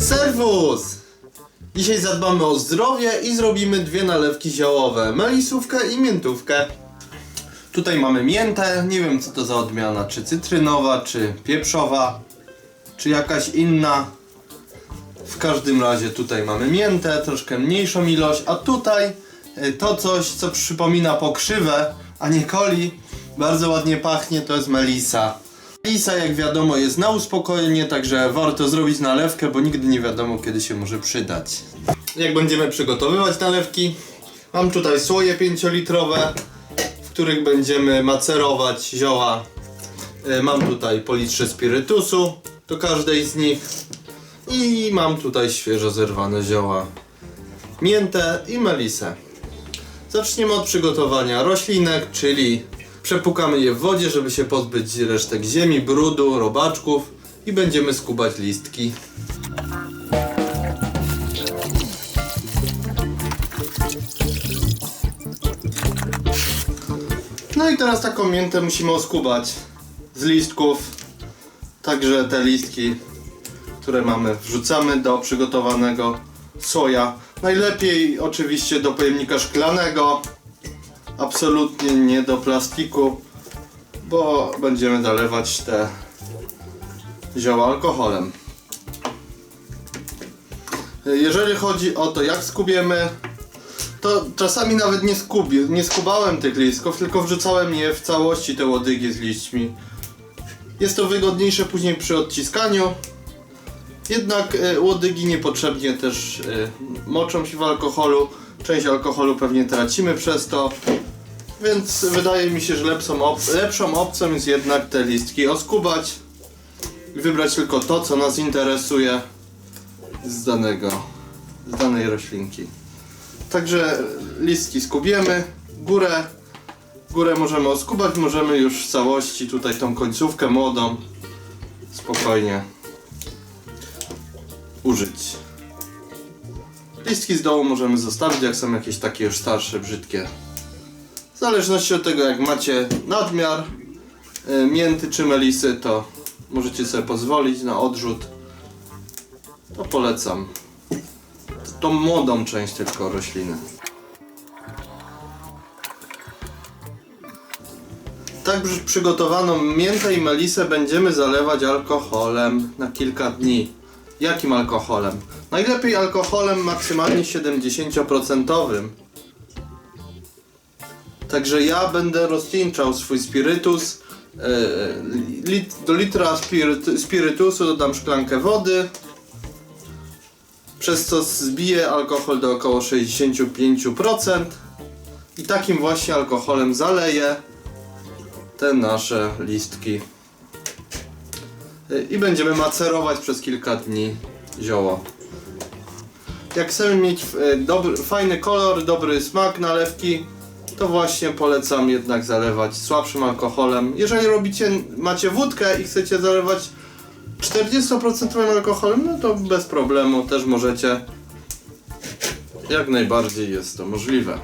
Serwus! Dzisiaj zadbamy o zdrowie i zrobimy dwie nalewki ziołowe. Melisówkę i miętówkę. Tutaj mamy miętę, nie wiem co to za odmiana, czy cytrynowa, czy pieprzowa, czy jakaś inna. W każdym razie tutaj mamy miętę, troszkę mniejszą ilość, a tutaj y, to coś, co przypomina pokrzywę, a nie coli, bardzo ładnie pachnie, to jest melisa. Melisa, jak wiadomo, jest na uspokojenie, także warto zrobić nalewkę, bo nigdy nie wiadomo, kiedy się może przydać. Jak będziemy przygotowywać nalewki, mam tutaj słoje 5-litrowe, w których będziemy macerować zioła. Y, Mam tutaj po litrze spirytusu do każdej z nich. I mam tutaj świeżo zerwane zioła. Miętę i melisę. Zaczniemy od przygotowania roślinek, czyli przepukamy je w wodzie, żeby się pozbyć resztek ziemi, brudu, robaczków i będziemy skubać listki. No i teraz taką miętę musimy oskubać z listków. Także te listki które mamy, wrzucamy do przygotowanego soja. Najlepiej oczywiście do pojemnika szklanego, absolutnie nie do plastiku, bo będziemy zalewać te zioła alkoholem. Jeżeli chodzi o to, jak skubiemy, to czasami nawet nie, skubi, nie skubałem tych listków, tylko wrzucałem je w całości, te łodygi z liśćmi. Jest to wygodniejsze później przy odciskaniu. Jednak e, łodygi niepotrzebnie też e, moczą się w alkoholu. Część alkoholu pewnie tracimy przez to. Więc wydaje mi się, że lepszą, op lepszą opcją jest jednak te listki oskubać i wybrać tylko to, co nas interesuje z danego, z danej roślinki. Także listki skubiemy, górę, górę możemy oskubać, możemy już w całości tutaj tą końcówkę młodą spokojnie użyć. Listki z dołu możemy zostawić, jak są jakieś takie już starsze, brzydkie. W zależności od tego, jak macie nadmiar y, mięty czy melisy, to możecie sobie pozwolić na odrzut. To polecam. Tą młodą część tylko rośliny. Tak przy- przygotowaną miętę i melisę będziemy zalewać alkoholem na kilka dni. Jakim alkoholem? Najlepiej alkoholem maksymalnie 70%. Także ja będę rozcieńczał swój spirytus. e, do litra spirytu, spirytusu dodam szklankę wody. Przez co zbiję alkohol do około 65%. I takim właśnie alkoholem zaleję te nasze listki i będziemy macerować przez kilka dni zioło. Jak chcemy mieć e, dobry, fajny kolor, dobry smak nalewki, to właśnie polecam jednak zalewać słabszym alkoholem. Jeżeli robicie, macie wódkę i chcecie zalewać 40% alkoholem, no to bez problemu też możecie. Jak najbardziej jest to możliwe.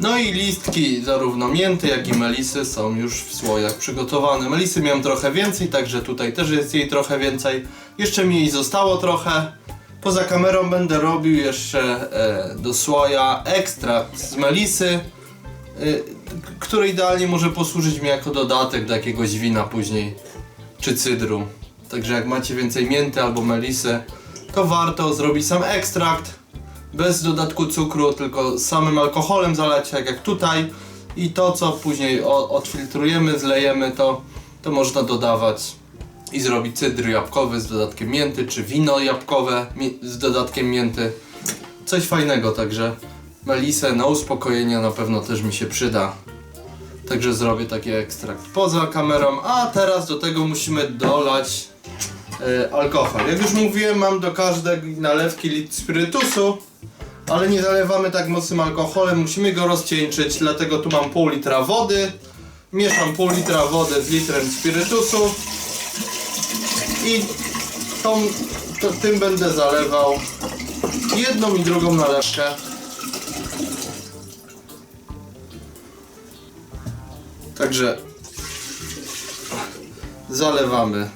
No i listki zarówno mięty, jak i melisy są już w słojach przygotowane. Melisy miałem trochę więcej, także tutaj też jest jej trochę więcej. Jeszcze mi jej zostało trochę. Poza kamerą będę robił jeszcze e, do słoja ekstrakt z melisy, e, który idealnie może posłużyć mi jako dodatek do jakiegoś wina później, czy cydru. Także jak macie więcej mięty albo melisy, to warto zrobić sam ekstrakt bez dodatku cukru, tylko samym alkoholem zalać, tak jak tutaj. I to, co później odfiltrujemy, zlejemy, to, to można dodawać i zrobić cydr jabłkowy z dodatkiem mięty, czy wino jabłkowe z dodatkiem mięty. Coś fajnego, także melisę na uspokojenie na pewno też mi się przyda. Także zrobię taki ekstrakt poza kamerą, a teraz do tego musimy dolać e, alkohol. Jak już mówiłem, mam do każdej nalewki litr spirytusu, ale nie zalewamy tak mocnym alkoholem, musimy go rozcieńczyć, dlatego tu mam pół litra wody, Mieszam pół litra wody z litrem spirytusu i tą, to, tym będę zalewał jedną i drugą nalewkę. Także zalewamy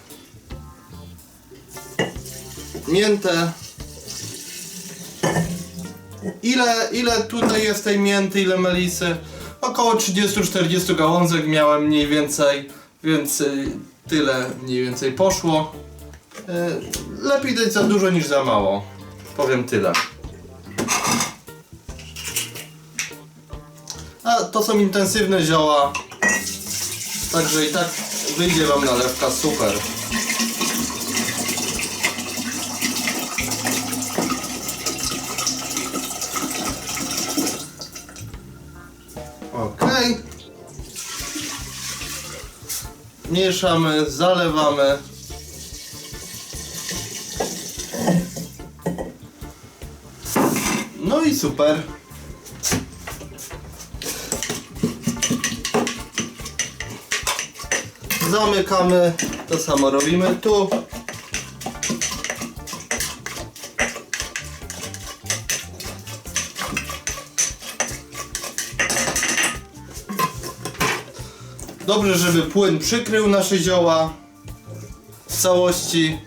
miętę. Ile, ile tutaj jest tej mięty, ile melisy? Około 30-40 gałązek miałem mniej więcej, więc y, tyle mniej więcej poszło. Y, Lepiej dać za dużo niż za mało. Powiem tyle. A to są intensywne zioła. Także i tak wyjdzie wam nalewka super. Mieszamy, zalewamy. No i super. Zamykamy, to samo robimy tu. Dobrze, żeby płyn przykrył nasze zioła w całości.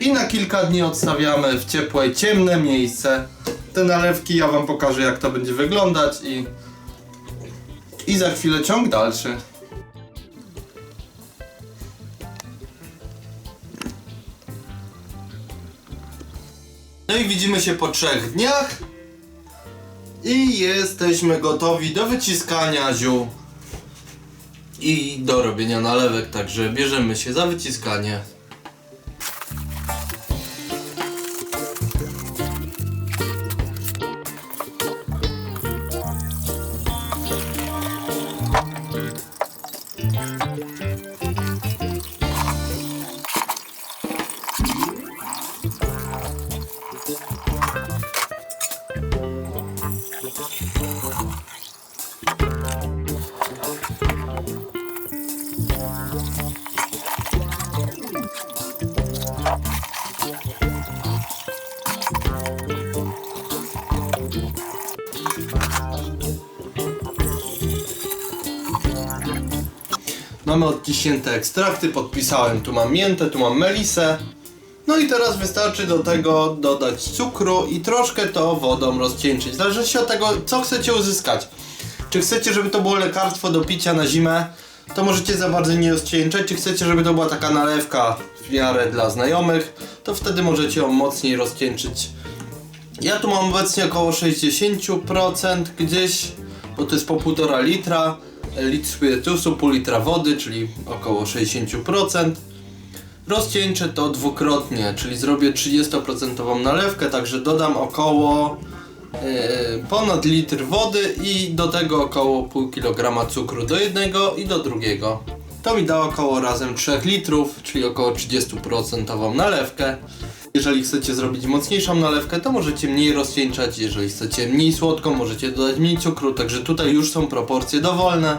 I na kilka dni odstawiamy w ciepłe, ciemne miejsce. Te nalewki ja wam pokażę jak to będzie wyglądać i, i za chwilę ciąg dalszy. No i widzimy się po trzech dniach. I jesteśmy gotowi do wyciskania ziół i do robienia nalewek, także bierzemy się za wyciskanie. Mamy odciśnięte ekstrakty, podpisałem, tu mam miętę, tu mam melisę. No i teraz wystarczy do tego dodać cukru i troszkę to wodą rozcieńczyć. Zależy się od tego, co chcecie uzyskać. Czy chcecie, żeby to było lekarstwo do picia na zimę, to możecie za bardzo nie rozcieńczać. Czy chcecie, żeby to była taka nalewka w miarę dla znajomych, to wtedy możecie ją mocniej rozcieńczyć. Ja tu mam obecnie około 60% gdzieś, bo to jest po 1,5 litra, litr spirytusu, pół litra wody, czyli około 60%. Rozcieńczę to dwukrotnie, czyli zrobię 30% nalewkę, także dodam około e, ponad litr wody i do tego około pół kilograma cukru do jednego i do drugiego. To mi da około razem 3 litrów, czyli około 30% nalewkę. Jeżeli chcecie zrobić mocniejszą nalewkę, to możecie mniej rozcieńczać. Jeżeli chcecie mniej słodką, możecie dodać mniej cukru. Także tutaj już są proporcje dowolne.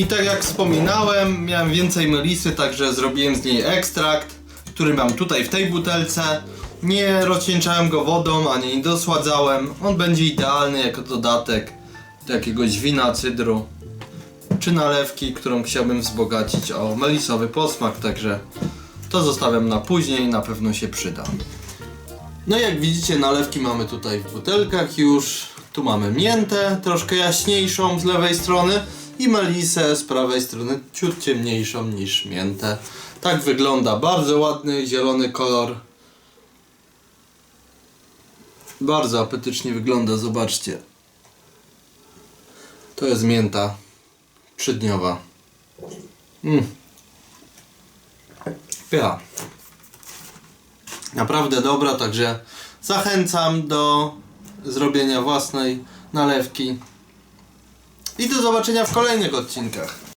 I tak jak wspominałem, miałem więcej melisy, także zrobiłem z niej ekstrakt, który mam tutaj w tej butelce. Nie rozcieńczałem go wodą, ani nie dosładzałem. On będzie idealny jako dodatek do jakiegoś wina, cydru czy nalewki, którą chciałbym wzbogacić o melisowy posmak, także to zostawiam na później, na pewno się przyda. No jak widzicie nalewki mamy tutaj w butelkach już. Tu mamy miętę, troszkę jaśniejszą z lewej strony i melisę z prawej strony, ciut ciemniejszą niż miętę. Tak wygląda bardzo ładny, zielony kolor. Bardzo apetycznie wygląda, zobaczcie. To jest mięta trzydniowa. Mm. Pycha. Naprawdę dobra, także zachęcam do zrobienia własnej nalewki. I do zobaczenia w kolejnych odcinkach.